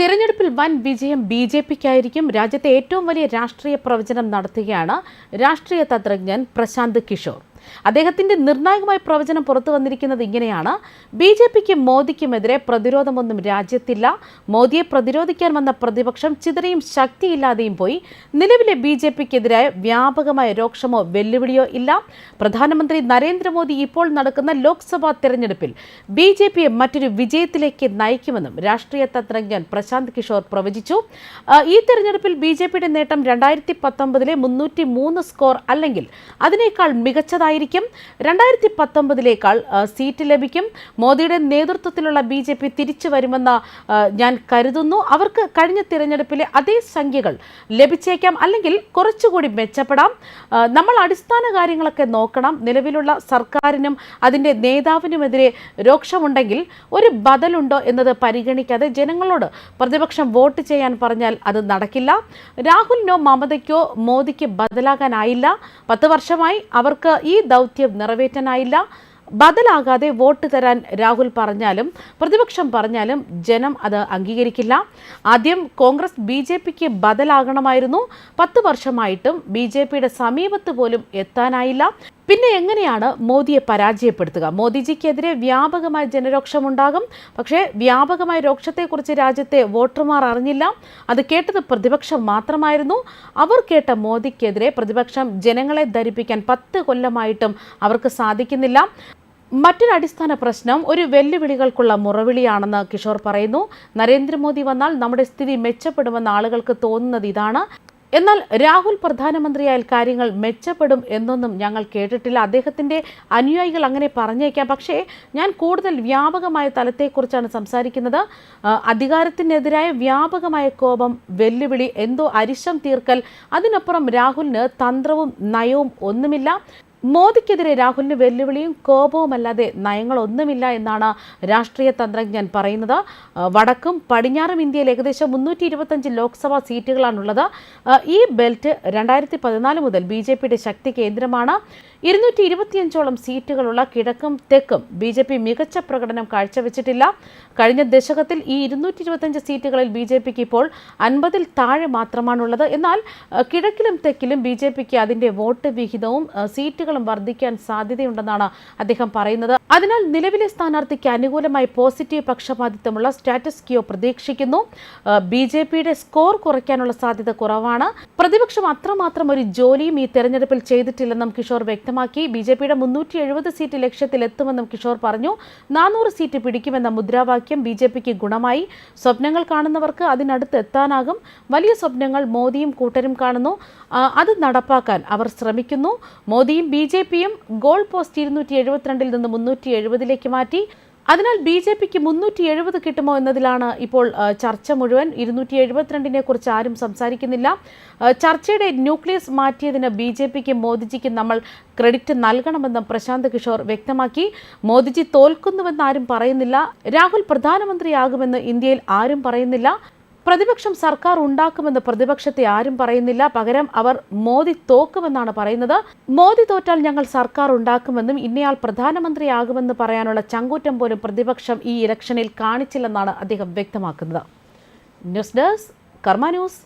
തിരഞ്ഞെടുപ്പിൽ വൻ വിജയം ബി ജെ പിക്കായിരിക്കും. രാജ്യത്തെ ഏറ്റവും വലിയ രാഷ്ട്രീയ പ്രവചനം നടത്തുകയാണ് രാഷ്ട്രീയ തന്ത്രജ്ഞൻ പ്രശാന്ത് കിഷോർ. അദ്ദേഹത്തിന്റെ നിർണായകമായ പ്രവചനം പുറത്തു വന്നിരിക്കുന്നത് ഇങ്ങനെയാണ്. ബി ജെ പിക്കും മോദിക്കുമെതിരെ പ്രതിരോധമൊന്നും രാജ്യത്തില്ല. മോദിയെ പ്രതിരോധിക്കാൻ വന്ന പ്രതിപക്ഷം ചിതറിയും ശക്തിയില്ലാതെയും പോയി. നിലവിലെ ബി ജെ പിക്കെതിരായ വ്യാപകമായ രോക്ഷമോ വെല്ലുവിളിയോ ഇല്ല. പ്രധാനമന്ത്രി നരേന്ദ്രമോദി ഇപ്പോൾ നടക്കുന്ന ലോക്സഭാ തെരഞ്ഞെടുപ്പിൽ ബി ജെ പിയെ മറ്റൊരു വിജയത്തിലേക്ക് നയിക്കുമെന്നും രാഷ്ട്രീയ തന്ത്രജ്ഞൻ പ്രശാന്ത് കിഷോർ പ്രവചിച്ചു. ഈ തെരഞ്ഞെടുപ്പിൽ ബി ജെ പിയുടെ നേട്ടം രണ്ടായിരത്തി പത്തൊമ്പതിലെ മുന്നൂറ്റി മൂന്ന് സ്കോർ അല്ലെങ്കിൽ അതിനേക്കാൾ മികച്ചതായിരിക്കും രണ്ടായിരത്തി പത്തൊമ്പതിലേക്കാൾ സീറ്റ് ലഭിക്കും. മോദിയുടെ നേതൃത്വത്തിലുള്ള ബി ജെ പി തിരിച്ചു വരുമെന്ന് ഞാൻ കരുതുന്നു. അവർക്ക് കഴിഞ്ഞ തിരഞ്ഞെടുപ്പിലെ അതേ സംഖ്യകൾ ലഭിച്ചേക്കാം. അല്ലെങ്കിൽ കുറച്ചുകൂടി മെച്ചപ്പെടാം. നമ്മൾ അടിസ്ഥാന കാര്യങ്ങളൊക്കെ നോക്കണം. നിലവിലുള്ള സർക്കാരിനും അതിന്റെ നേതാവിനുമെതിരെ രോക്ഷമുണ്ടെങ്കിൽ ഒരു ബദലുണ്ടോ എന്നത് പരിഗണിക്കാതെ ജനങ്ങളോട് പ്രതിപക്ഷം വോട്ട് ചെയ്യാൻ പറഞ്ഞാൽ അത് നടക്കില്ല. രാഹുലിനോ മമതയ്ക്കോ മോദിക്ക് ബദലാകാനായില്ല. പത്ത് വർഷമായി അവർക്ക് ഈ ദൗത്യം നിറവേറ്റാനായില്ല. ബദലാകാതെ വോട്ട് തരാൻ രാഹുൽ പറഞ്ഞാലും പ്രതിപക്ഷം പറഞ്ഞാലും ജനം അത് അംഗീകരിക്കില്ല. ആദ്യം കോൺഗ്രസ് ബി ജെ പിക്ക് ബദലാകണമായിരുന്നു. പത്ത് വർഷമായിട്ടും ബി ജെ പിയുടെ സമീപത്ത് പോലും എത്താനായില്ല. പിന്നെ എങ്ങനെയാണ് മോദിയെ പരാജയപ്പെടുത്തുക? മോദിജിക്കെതിരെ വ്യാപകമായ ജനരോക്ഷമുണ്ടാകും. പക്ഷേ വ്യാപകമായ രോക്ഷത്തെക്കുറിച്ച് രാജ്യത്തെ വോട്ടർമാർ അറിഞ്ഞില്ല. അത് കേട്ടത് പ്രതിപക്ഷം മാത്രമായിരുന്നു. അവർ കേട്ട മോദിക്കെതിരെ പ്രതിപക്ഷം ജനങ്ങളെ ധരിപ്പിക്കാൻ പത്ത് കൊല്ലമായിട്ടും അവർക്ക് സാധിക്കുന്നില്ല. മറ്റൊരു അടിസ്ഥാന പ്രശ്നം ഒരു വെല്ലുവിളികൾക്കുള്ള മുറവിളിയാണെന്ന് കിഷോർ പറയുന്നു. നരേന്ദ്രമോദി വന്നാൽ നമ്മുടെ സ്ഥിതി മെച്ചപ്പെടുമെന്ന് ആളുകൾക്ക് തോന്നുന്നത് ഇതാണ്. എന്നാൽ രാഹുൽ പ്രധാനമന്ത്രിയായാൽ കാര്യങ്ങൾ മെച്ചപ്പെടും എന്നൊന്നും ഞങ്ങൾ കേട്ടിട്ടില്ല. അദ്ദേഹത്തിന്റെ അനുയായികൾ അങ്ങനെ പറഞ്ഞേക്കാം. പക്ഷേ ഞാൻ കൂടുതൽ വ്യാപകമായ തലത്തെക്കുറിച്ചാണ് സംസാരിക്കുന്നത്. അധികാരത്തിനെതിരായ വ്യാപകമായ കോപം വെല്ലുവിളി എന്തോ അരിശം തീർക്കൽ അതിനപ്പുറം രാഹുലിന് തന്ത്രവും നയവും ഒന്നുമില്ല. മോദിക്കെതിരെ രാഹുലിന് വെല്ലുവിളിയും കോപവുമല്ലാതെ നയങ്ങളൊന്നുമില്ല എന്നാണ് രാഷ്ട്രീയ തന്ത്രജ്ഞൻ പറയുന്നത്. വടക്കും പടിഞ്ഞാറും ഇന്ത്യയിൽ ഏകദേശം മുന്നൂറ്റി ഇരുപത്തഞ്ച് ലോക്സഭാ സീറ്റുകളാണുള്ളത്. ഈ ബെൽറ്റ് രണ്ടായിരത്തി പതിനാല് മുതൽ ബി ജെ പിയുടെ ശക്തി കേന്ദ്രമാണ്. ഇരുന്നൂറ്റി ഇരുപത്തിയഞ്ചോളം സീറ്റുകളുള്ള കിഴക്കും തെക്കും ബി ജെ പി മികച്ച പ്രകടനം കാഴ്ചവെച്ചിട്ടില്ല. കഴിഞ്ഞ ദശകത്തിൽ ഈ ഇരുന്നൂറ്റി ഇരുപത്തഞ്ച് സീറ്റുകളിൽ ബി ജെ പിക്ക് ഇപ്പോൾ അൻപതിൽ താഴെ മാത്രമാണുള്ളത്. എന്നാൽ കിഴക്കിലും തെക്കിലും ബി ജെ പിക്ക് അതിന്റെ വോട്ട് വിഹിതവും ആ, സീറ്റുകളും വർദ്ധിക്കാൻ സാധ്യതയുണ്ടെന്നാണ് അദ്ദേഹം പറയുന്നത്. അതിനാൽ നിലവിലെ സ്ഥാനാർത്ഥിക്ക് അനുകൂലമായി പോസിറ്റീവ് പക്ഷപാതിത്വമുള്ള സ്റ്റാറ്റസ് ക്യോ പ്രതീക്ഷിക്കുന്നു. ബി ജെ പിയുടെ സ്കോർ കുറയ്ക്കാനുള്ള സാധ്യത കുറവാണ്. പ്രതിപക്ഷം അത്രമാത്രം ഒരു ജോലിയും ഈ തെരഞ്ഞെടുപ്പിൽ ചെയ്തിട്ടില്ലെന്നും കിഷോർ വ്യക്തമാക്കി. ബി ജെ പിയുടെ മുന്നൂറ്റി എഴുപത് സീറ്റ് ലക്ഷ്യത്തിലെത്തുമെന്നും കിഷോർ പറഞ്ഞു. നാനൂറ് സീറ്റ് പിടിക്കുമെന്ന മുദ്രാവാക്യം ബി ജെ പിക്ക് ഗുണമായി. സ്വപ്നങ്ങൾ കാണുന്നവർക്ക് അതിനടുത്ത് എത്താനാകും. വലിയ സ്വപ്നങ്ങൾ മോദിയും കൂട്ടരും കാണുന്നു. അത് നടപ്പാക്കാൻ അവർ ശ്രമിക്കുന്നു. മോദിയും ബി ജെ പിയും ഗോൾ പോസ്റ്റ് ഇരുന്നൂറ്റി എഴുപത്തിരണ്ടിൽ നിന്ന് മുന്നൂറ്റി എഴുപതിലേക്ക് മാറ്റി. അതിനാൽ ബി ജെ പിക്ക് മുന്നൂറ്റി എഴുപത് കിട്ടുമോ എന്നതിലാണ് ഇപ്പോൾ ചർച്ച മുഴുവൻ. ഇരുന്നൂറ്റി എഴുപത്തിരണ്ടിനെ കുറിച്ച് ആരും സംസാരിക്കുന്നില്ല. ചർച്ചയുടെ ന്യൂക്ലിയസ് മാറ്റിയതിന് ബി ജെ പിക്ക് മോദിജിക്ക് നമ്മൾ ക്രെഡിറ്റ് നൽകണമെന്നും പ്രശാന്ത് കിഷോർ വ്യക്തമാക്കി. മോദിജി തോൽക്കുന്നുവെന്ന് ആരും പറയുന്നില്ല. രാഹുൽ പ്രധാനമന്ത്രിയാകുമെന്ന് ഇന്ത്യയിൽ ആരും പറയുന്നില്ല. പ്രതിപക്ഷം സർക്കാർ ഉണ്ടാക്കുമെന്ന് പ്രതിപക്ഷത്തെ ആരും പറയുന്നില്ല. പകരം അവർ മോദി തോക്കുമെന്നാണ് പറയുന്നത്. മോദി തോറ്റാൽ ഞങ്ങൾ സർക്കാർ ഉണ്ടാക്കുമെന്നും ഇന്നയാൾ പ്രധാനമന്ത്രിയാകുമെന്ന് പറയാനുള്ള ചങ്കൂറ്റം പോലും പ്രതിപക്ഷം ഈ ഇലക്ഷനിൽ കാണിച്ചില്ലെന്നാണ് അദ്ദേഹം വ്യക്തമാക്കുന്നത്. News desk Karma news.